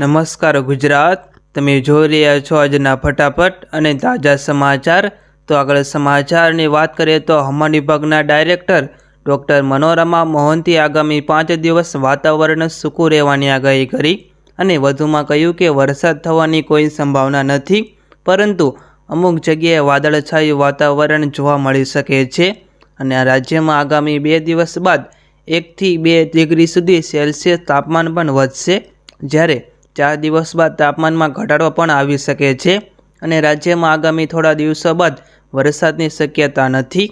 નમસ્કાર ગુજરાત. તમે જોઈ રહ્યા છો આજના ફટાફટ અને તાજા સમાચાર. તો આગળ સમાચારની વાત કરીએ તો હવામાન વિભાગના ડાયરેક્ટર ડૉક્ટર મનોરમા મોહંતી આગામી પાંચ દિવસ વાતાવરણ સૂકું રહેવાની આગાહી કરી અને વધુમાં કહ્યું કે વરસાદ થવાની કોઈ સંભાવના નથી, પરંતુ અમુક જગ્યાએ વાદળછાયું વાતાવરણ જોવા મળી શકે છે અને રાજ્યમાં આગામી બે દિવસ બાદ એકથી બે ડિગ્રી સુધી સેલ્સિયસ તાપમાન પણ વધશે. જ્યારે ચાર દિવસ બાદ તાપમાનમાં ઘટાડો પણ આવી શકે છે અને રાજ્યમાં આગામી થોડા દિવસો બાદ વરસાદની શક્યતા નથી.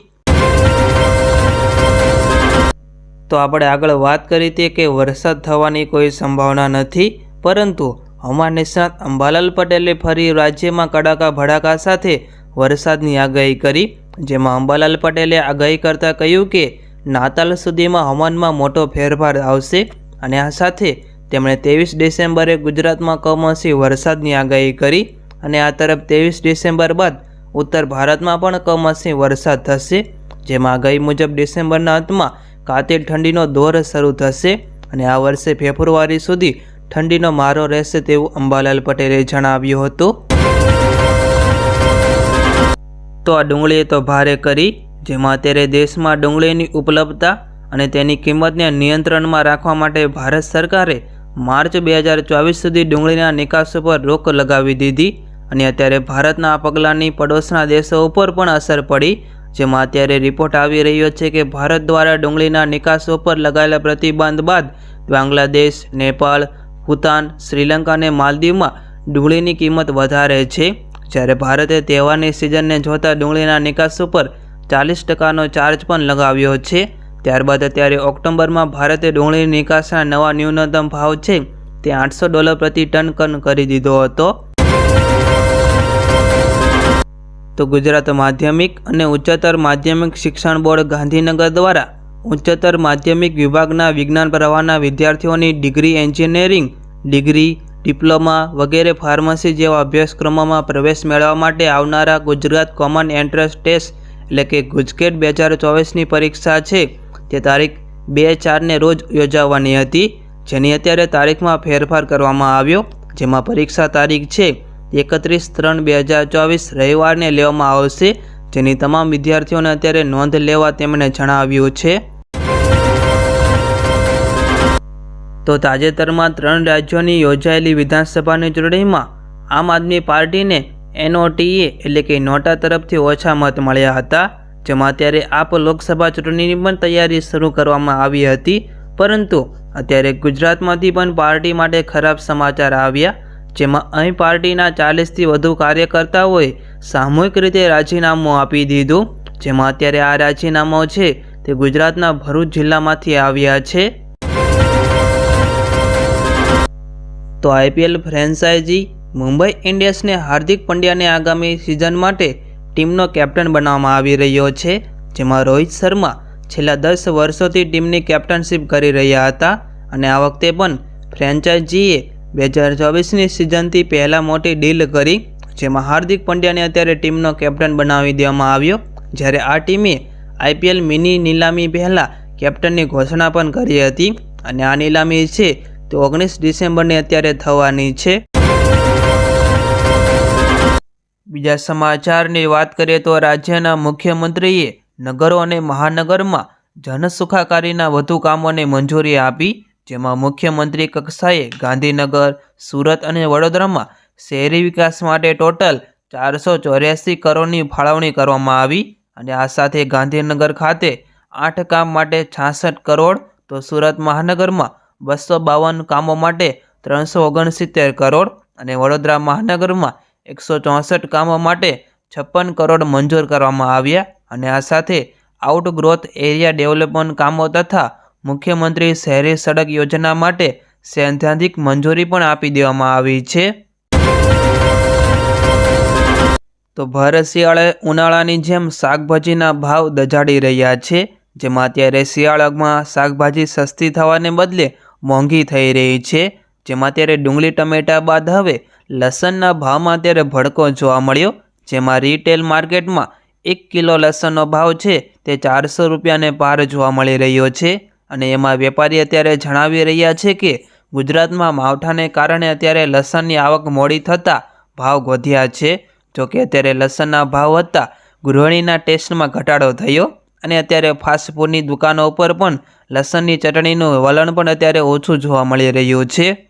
તો આપણે આગળ વાત કરી હતી કે વરસાદ થવાની કોઈ સંભાવના નથી, પરંતુ હવામાન નિષ્ણાત અંબાલાલ પટેલે ફરી રાજ્યમાં કડાકા ભડાકા સાથે વરસાદની આગાહી કરી, જેમાં અંબાલાલ પટેલે આગાહી કરતાં કહ્યું કે, નાતાલ સુધીમાં હવામાનમાં મોટો ફેરફાર આવશે અને આ સાથે તેમણે ત્રેવીસ ડિસેમ્બરે ગુજરાતમાં કમોસમી વરસાદની આગાહી કરી અને આ તરફ ત્રેવીસ ડિસેમ્બર બાદ ઉત્તર ભારતમાં પણ કમોસમી વરસાદ થશે. જેમાં આગાહી મુજબ ડિસેમ્બરના અંતમાં કાતિલ ઠંડીનો દોર શરૂ થશે અને આ વર્ષે ફેબ્રુઆરી સુધી ઠંડીનો મારો રહેશે તેવું અંબાલાલ પટેલે જણાવ્યું હતું. તો આ ડુંગળીએ તો ભારે કરી, જેમાં અત્યારે દેશમાં ડુંગળીની ઉપલબ્ધતા અને તેની કિંમતને નિયંત્રણમાં રાખવા માટે ભારત સરકારે માર્ચ બે હજાર ચોવીસ સુધી ડુંગળીના નિકાસ ઉપર રોક લગાવી દીધી અને અત્યારે ભારતના આ પગલાંની પડોશના દેશો ઉપર પણ અસર પડી, જેમાં અત્યારે રિપોર્ટ આવી રહ્યો છે કે ભારત દ્વારા ડુંગળીના નિકાસ ઉપર લગાયેલા પ્રતિબંધ બાદ બાંગ્લાદેશ, નેપાળ, ભૂતાન, શ્રીલંકા અને માલદીવમાં ડુંગળીની કિંમત વધારે છે. જ્યારે ભારતે તહેવારની સિઝનને જોતા ડુંગળીના નિકાસ ઉપર ચાલીસ ટકાનો ચાર્જ પણ લગાવ્યો છે. ત્યારબાદ અત્યારે ઓક્ટોબરમાં ભારતે ડુંગળીની નિકાસના નવા ન્યૂનતમ ભાવ છે તે આઠસો ડોલર પ્રતિ ટન કન કરી દીધો હતો. તો ગુજરાત માધ્યમિક અને ઉચ્ચતર માધ્યમિક શિક્ષણ બોર્ડ ગાંધીનગર દ્વારા ઉચ્ચતર માધ્યમિક વિભાગના વિજ્ઞાન પ્રવાહના વિદ્યાર્થીઓની ડિગ્રી એન્જિનિયરિંગ, ડિગ્રી, ડિપ્લોમા વગેરે ફાર્મસી જેવા અભ્યાસક્રમોમાં પ્રવેશ મેળવવા માટે આવનારા ગુજરાત કોમન એન્ટ્રન્સ ટેસ્ટ એટલે કે ગુજકેટ બે હજાર ચોવીસની પરીક્ષા છે. તે તારીખ બે ચારને રોજ યોજાવાની હતી, જેની અત્યારે તારીખમાં ફેરફાર કરવામાં આવ્યો, જેમાં પરીક્ષા તારીખ છે એકત્રીસ ત્રણ બે હજાર ચોવીસ રવિવારને લેવામાં આવશે, જેની તમામ વિદ્યાર્થીઓને અત્યારે નોંધ લેવા તેમણે જણાવ્યું છે. તો તાજેતરમાં ત્રણ રાજ્યોની યોજાયેલી વિધાનસભાની ચૂંટણીમાં આમ આદમી પાર્ટીને એનઓટીએ એટલે કે નોટા તરફથી ઓછા મત મળ્યા હતા. જેમાં અત્યારે આપ લોકસભા ચૂંટણીની પણ તૈયારી શરૂ કરવામાં આવી હતી. પરંતુ અત્યારે ગુજરાતમાંથી પણ પાર્ટી માટે ખરાબ સમાચાર આવ્યા, જેમાં અહીં પાર્ટીના ચાલીસથી વધુ કાર્યકર્તાઓએ સામૂહિક રીતે રાજીનામું આપી દીધું. જેમાં અત્યારે આ રાજીનામાઓ છે તે ગુજરાતના ભરૂચ જિલ્લામાંથી આવ્યા છે. તો આઈપીએલ ફ્રેન્ચાઇઝી મુંબઈ ઇન્ડિયન્સને હાર્દિક પંડ્યાને આગામી સિઝન માટે ટીમનો કેપ્ટન બનાવવામાં આવી રહ્યો છે, જેમાં રોહિત શર્મા છેલ્લા દસ વર્ષોથી ટીમની કેપ્ટનશીપ કરી રહ્યા હતા અને આ વખતે પણ ફ્રેન્ચાઇઝીએ બે હજાર ચોવીસની સિઝનથી પહેલાં મોટી ડીલ કરી, જેમાં હાર્દિક પંડ્યાને અત્યારે ટીમનો કેપ્ટન બનાવી દેવામાં આવ્યો, જ્યારે આ ટીમે આઈપીએલ મિની નીલામી પહેલાં કેપ્ટનની ઘોષણા પણ કરી હતી. અને આ નીલામી છે, તે ઓગણીસ ડિસેમ્બરની અત્યારે થવાની છે. બીજા સમાચારની વાત કરીએ તો રાજ્યના મુખ્યમંત્રીએ નગરો અને મહાનગરમાં જનસુખાકારીના વધુ કામોને મંજૂરી આપી, જેમાં મુખ્યમંત્રી કક્ષાએ ગાંધીનગર, સુરત અને વડોદરામાં શહેરી વિકાસ માટે ટોટલ ચારસો ચોર્યાસી કરોડની ફાળવણી કરવામાં આવી અને આ સાથે ગાંધીનગર ખાતે આઠ કામ માટે છાસઠ કરોડ, તો સુરત મહાનગરમાં બસો બાવન કામો માટે ત્રણસો ઓગણસિત્તેર કરોડ અને વડોદરા મહાનગરમાં એકસો ચોસઠ કામો માટે છપ્પન કરોડ મંજૂર કરવામાં આવ્યા અને આ સાથે આઉટગ્રોથ એરિયા ડેવલપમેન્ટ કામો તથા મુખ્યમંત્રી શહેરી સડક યોજના માટે સૈદ્ધાંતિક મંજૂરી પણ આપી દેવામાં આવી છે. તો ભારત શિયાળે ઉનાળાની જેમ શાકભાજીના ભાવ દજાડી રહ્યા છે, જેમાં અત્યારે શિયાળામાં શાકભાજી સસ્તી થવાને બદલે મોંઘી થઈ રહી છે, જેમાં અત્યારે ડુંગળી, ટમેટા બાદ હવે લસણના ભાવમાં અત્યારે ભડકો જોવા મળ્યો, જેમાં રિટેલ માર્કેટમાં એક કિલો લસણનો ભાવ છે તે ચારસો રૂપિયાને પાર જોવા મળી રહ્યો છે. અને એમાં વેપારી અત્યારે જણાવી રહ્યા છે કે, ગુજરાતમાં માવઠાને કારણે અત્યારે લસણની આવક મોડી થતાં ભાવ વધ્યા છે. જોકે અત્યારે લસણના ભાવ હતા ગૃહિણીના ટેસ્ટમાં ઘટાડો થયો અને અત્યારે ફાસ્ટફૂડની દુકાનો ઉપર પણ લસણની ચટણીનું વલણ પણ અત્યારે ઓછું જોવા મળી રહ્યું છે.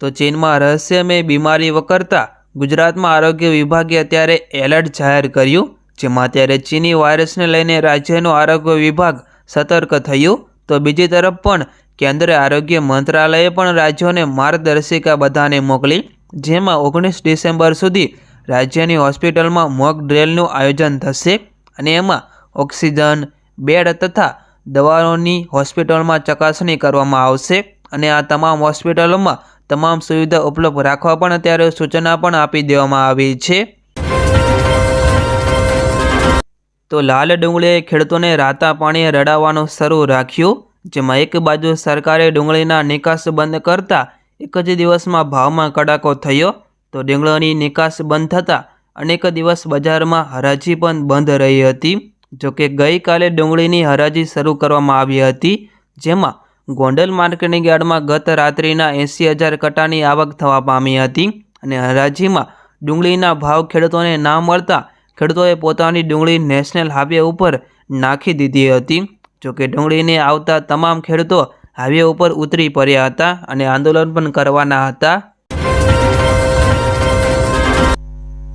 તો ચીનમાં રહસ્યમય બીમારી વકરતા ગુજરાતમાં આરોગ્ય વિભાગે અત્યારે એલર્ટ જાહેર કર્યું, જેમાં અત્યારે ચીની વાયરસને લઈને રાજ્યનું આરોગ્ય વિભાગ સતર્ક થયું. તો બીજી તરફ પણ કેન્દ્રીય આરોગ્ય મંત્રાલયે પણ રાજ્યોને માર્ગદર્શિકા બધાને મોકલી, જેમાં ઓગણીસ ડિસેમ્બર સુધી રાજ્યની હોસ્પિટલમાં મોક ડ્રેલનું આયોજન થશે અને એમાં ઓક્સિજન, બેડ તથા દવાઓની હોસ્પિટલમાં ચકાસણી કરવામાં આવશે અને આ તમામ હોસ્પિટલોમાં તમામ સુવિધા ઉપલબ્ધ રાખવા પણ અત્યારે સૂચના પણ આપી દેવામાં આવી છે. તો લાલ ડુંગળીએ ખેડૂતોને રાતા પાણીએ રડાવવાનું શરૂ રાખ્યું, જેમાં એક બાજુ સરકારે ડુંગળીના નિકાસ બંધ કરતા એક જ દિવસમાં ભાવમાં કડાકો થયો. તો ડુંગળીની નિકાસ બંધ થતાં અનેક દિવસ બજારમાં હરાજી પણ બંધ રહી હતી, જોકે ગઈકાલે ડુંગળીની હરાજી શરૂ કરવામાં આવી હતી, જેમાં ગોંડલ માર્કેટિંગ યાર્ડમાં ગત રાત્રિના એંસી હજાર કટાની આવક થવા પામી હતી અને હરાજીમાં ડુંગળીના ભાવ ખેડૂતોને ના મળતા ખેડૂતોએ પોતાની ડુંગળી નેશનલ હાઈવે ઉપર નાખી દીધી હતી. જોકે ડુંગળીને આવતા તમામ ખેડૂતો હાઈવે ઉપર ઉતરી પડ્યા હતા અને આંદોલન પણ કરવાના હતા.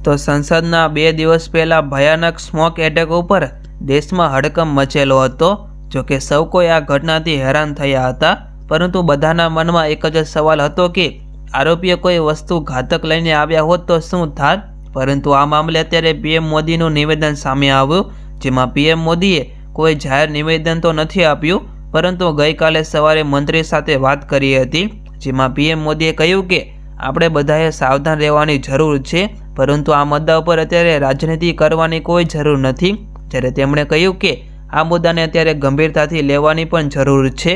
તો સંસદના બે દિવસ પહેલાં ભયાનક સ્મોક એટેક ઉપર દેશમાં હડકંપ મચેલો હતો. જોકે સૌ કોઈ આ ઘટનાથી હેરાન થયા હતા, પરંતુ બધાના મનમાં એક જ સવાલ હતો કે, આરોપીએ કોઈ વસ્તુ ઘાતક લઈને આવ્યા હોત તો શું થાત? પરંતુ આ મામલે અત્યારે પીએમ મોદીનું નિવેદન સામે આવ્યું, જેમાં પીએમ મોદીએ કોઈ જાહેર નિવેદન તો નથી આપ્યું, પરંતુ ગઈકાલે સવારે મંત્રી સાથે વાત કરી હતી, જેમાં પીએમ મોદીએ કહ્યું કે, આપણે બધાએ સાવધાન રહેવાની જરૂર છે, પરંતુ આ મુદ્દા ઉપર અત્યારે રાજનીતિ કરવાની કોઈ જરૂર નથી. જ્યારે તેમણે કહ્યું કે આ મુદ્દાને અત્યારે ગંભીરતાથી લેવાની પણ જરૂર છે.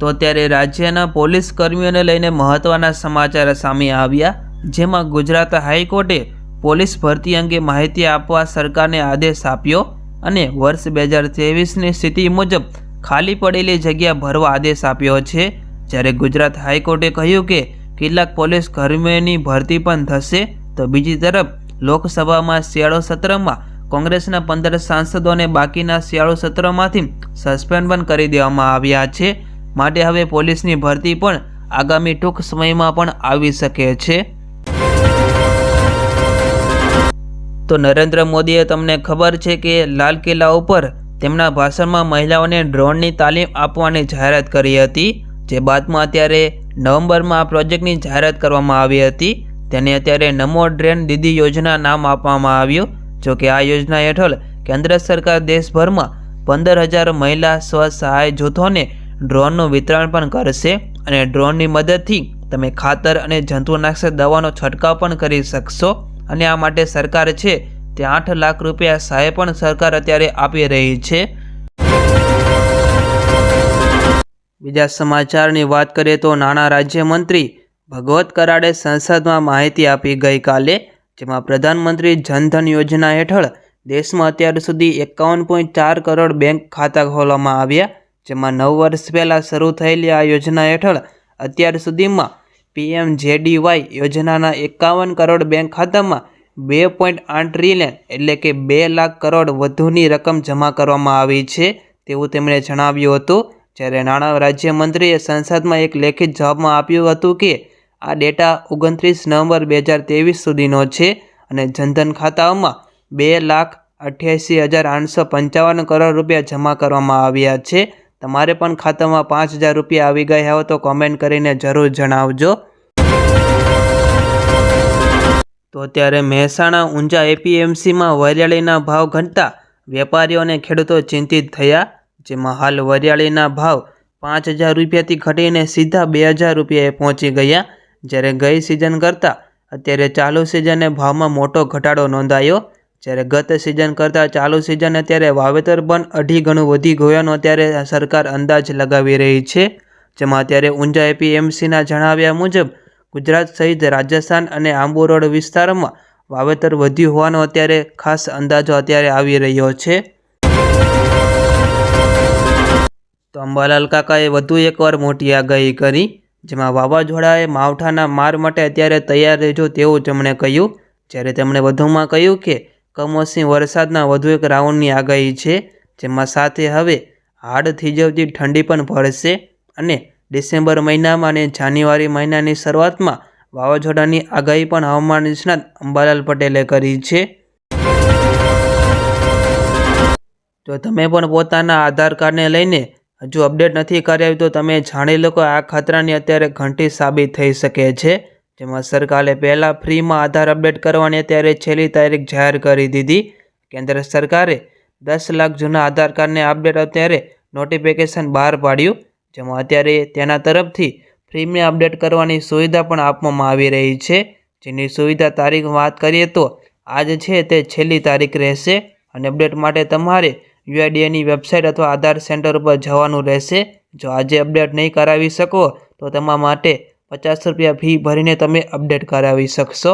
તો અત્યારે રાજ્યના પોલીસ કર્મીઓને લઈને મહત્વના સમાચાર સામે આવ્યા. જેમાં ગુજરાત હાઈકોર્ટે પોલીસ ભરતી અંગે માહિતી આપવા સરકારને આદેશ આપ્યો અને વર્ષ બે હજાર ત્રેવીસની સ્થિતિ મુજબ ખાલી પડેલી જગ્યા ભરવા આદેશ આપ્યો છે. જ્યારે ગુજરાત હાઈકોર્ટે કહ્યું કે કેટલાક પોલીસ કર્મીઓની ભરતી પણ થશે, તો બીજી તરફ લોકસભામાં શિયાળો સત્રમાં કોંગ્રેસના પંદર સાંસદોને બાકીના શિયાળુ સત્રમાંથી સસ્પેન્ડ પણ કરી દેવામાં આવ્યા છે. માટે હવે પોલીસની ભરતી પણ આગામી ટૂંક સમયમાં પણ આવી શકે છે. તો નરેન્દ્ર મોદીએ તમને ખબર છે કે લાલ કિલ્લા ઉપર તેમના ભાષણમાં મહિલાઓને ડ્રોનની તાલીમ આપવાની જાહેરાત કરી હતી. જે બાદમાં અત્યારે નવેમ્બરમાં આ પ્રોજેક્ટની જાહેરાત કરવામાં આવી હતી. તેને અત્યારે નમો ડ્રેન દીદી યોજના નામ આપવામાં આવ્યું. જોકે આ યોજના હેઠળ કેન્દ્ર સરકાર દેશભરમાં પંદર હજાર મહિલા સ્વ સહાય જૂથોને ડ્રોનનું વિતરણ પણ કરશે અને ડ્રોનની મદદથી તમે ખાતર અને જંતુનાશક દવાનો છંટકાવ પણ કરી શકશો. અને આ માટે સરકાર છે તે આઠ લાખ રૂપિયા સહાય પણ સરકાર અત્યારે આપી રહી છે. બીજા સમાચારની વાત કરીએ તો નાણાં રાજ્યમંત્રી ભગવત કરાડે સંસદમાં માહિતી આપી ગઈકાલે જેમાં પ્રધાનમંત્રી જનધન યોજના હેઠળ દેશમાં અત્યાર સુધી એકાવન પોઈન્ટ ચાર કરોડ બેંક ખાતા ખોલવામાં આવ્યા, જેમાં નવ વર્ષ પહેલાં શરૂ થયેલી આ યોજના હેઠળ અત્યાર સુધીમાં પીએમ જેડીવાય યોજનાના એકાવન કરોડ બેંક ખાતામાં બે પોઈન્ટ આઠ ટ્રિલિયન એટલે કે બે લાખ કરોડ વધુની રકમ જમા કરવામાં આવી છે તેવું તેમણે જણાવ્યું હતું. જ્યારે નાણાં રાજ્યમંત્રીએ સંસદમાં એક લેખિત જવાબમાં આપ્યું હતું કે આ ડેટા ઓગણત્રીસ નવેમ્બર બે હજાર ત્રેવીસ સુધીનો છે અને જનધન ખાતાઓમાં બે લાખ અઠ્યાસી હજાર આઠસો પંચાવન કરોડ રૂપિયા જમા કરવામાં આવ્યા છે. તમારે પણ ખાતામાં પાંચ હજાર રૂપિયા આવી ગયા હોય તો કોમેન્ટ કરીને જરૂર જણાવજો. તો અત્યારે મહેસાણા ઊંઝા એપીએમસીમાં વરિયાળીના ભાવ ઘટતા વેપારીઓ અને ખેડૂતો ચિંતિત થયા, જેમાં હાલ વરિયાળીના ભાવ પાંચ હજાર રૂપિયાથી ઘટીને સીધા બે હજાર રૂપિયાએ પહોંચી ગયા. જ્યારે ગઈ સિઝન કરતાં, અત્યારે ચાલુ સિઝને ભાવમાં મોટો ઘટાડો નોંધાયો. જ્યારે ગત સિઝન કરતાં ચાલુ સિઝન અત્યારે વાવેતર પણ અઢી ગણું વધી ગયાનો અત્યારે સરકાર અંદાજ લગાવી રહી છે. જેમાં અત્યારે ઊંઝા એપીએમસીના જણાવ્યા મુજબ, ગુજરાત સહિત રાજસ્થાન અને આંબુ રોડ વિસ્તારમાં વાવેતર વધ્યું હોવાનો અત્યારે ખાસ અંદાજો અત્યારે આવી રહ્યો છે. તો અંબાલાલ કાકાએ વધુ એકવાર મોટી આગાહી કરી. જેમાં વાવાઝોડાએ માવઠાના માર માટે અત્યારે તૈયાર રહેજો તેવું તેમણે કહ્યું. જ્યારે તેમણે વધુમાં કહ્યું કે, કમોસમી વરસાદના વધુ એક રાઉન્ડની આગાહી છે, જેમાં સાથે હવે હાડ થીજવતી ઠંડી પણ પડશે અને ડિસેમ્બર મહિનામાં અને જાન્યુઆરી મહિનાની શરૂઆતમાં વાવાઝોડાની આગાહી પણ હવામાન નિષ્ણાત અંબાલાલ પટેલે કરી છે. જો તમે પણ પોતાના આધાર કાર્ડને લઈને હજુ અપડેટ નથી કરાવ્યું તો તમે જાણી લો કે આ ખતરાની અત્યારે ઘંટી સાબિત થઈ શકે છે. જેમાં સરકારે પહેલાં ફ્રીમાં આધાર અપડેટ કરવાની અત્યારે છેલ્લી તારીખ જાહેર કરી દીધી. કેન્દ્ર સરકારે દસ લાખ જૂના આધાર કાર્ડને અપડેટ અત્યારે નોટિફિકેશન બહાર પાડ્યું. જેમાં અત્યારે તેના તરફથી ફ્રીમાં અપડેટ કરવાની સુવિધા પણ આપવામાં આવી રહી છે. જેની સુવિધા તારીખ વાત કરીએ તો આજ છે તે છેલ્લી તારીખ રહેશે. અને અપડેટ માટે તમારે યુઆઈડીએની વેબસાઇટ અથવા આધાર સેન્ટર ઉપર જવાનું રહેશે. જો આજે અપડેટ નહીં કરાવી શકો, તો તમારા માટે પચાસ રૂપિયા ફી ભરીને તમે અપડેટ કરાવી શકશો.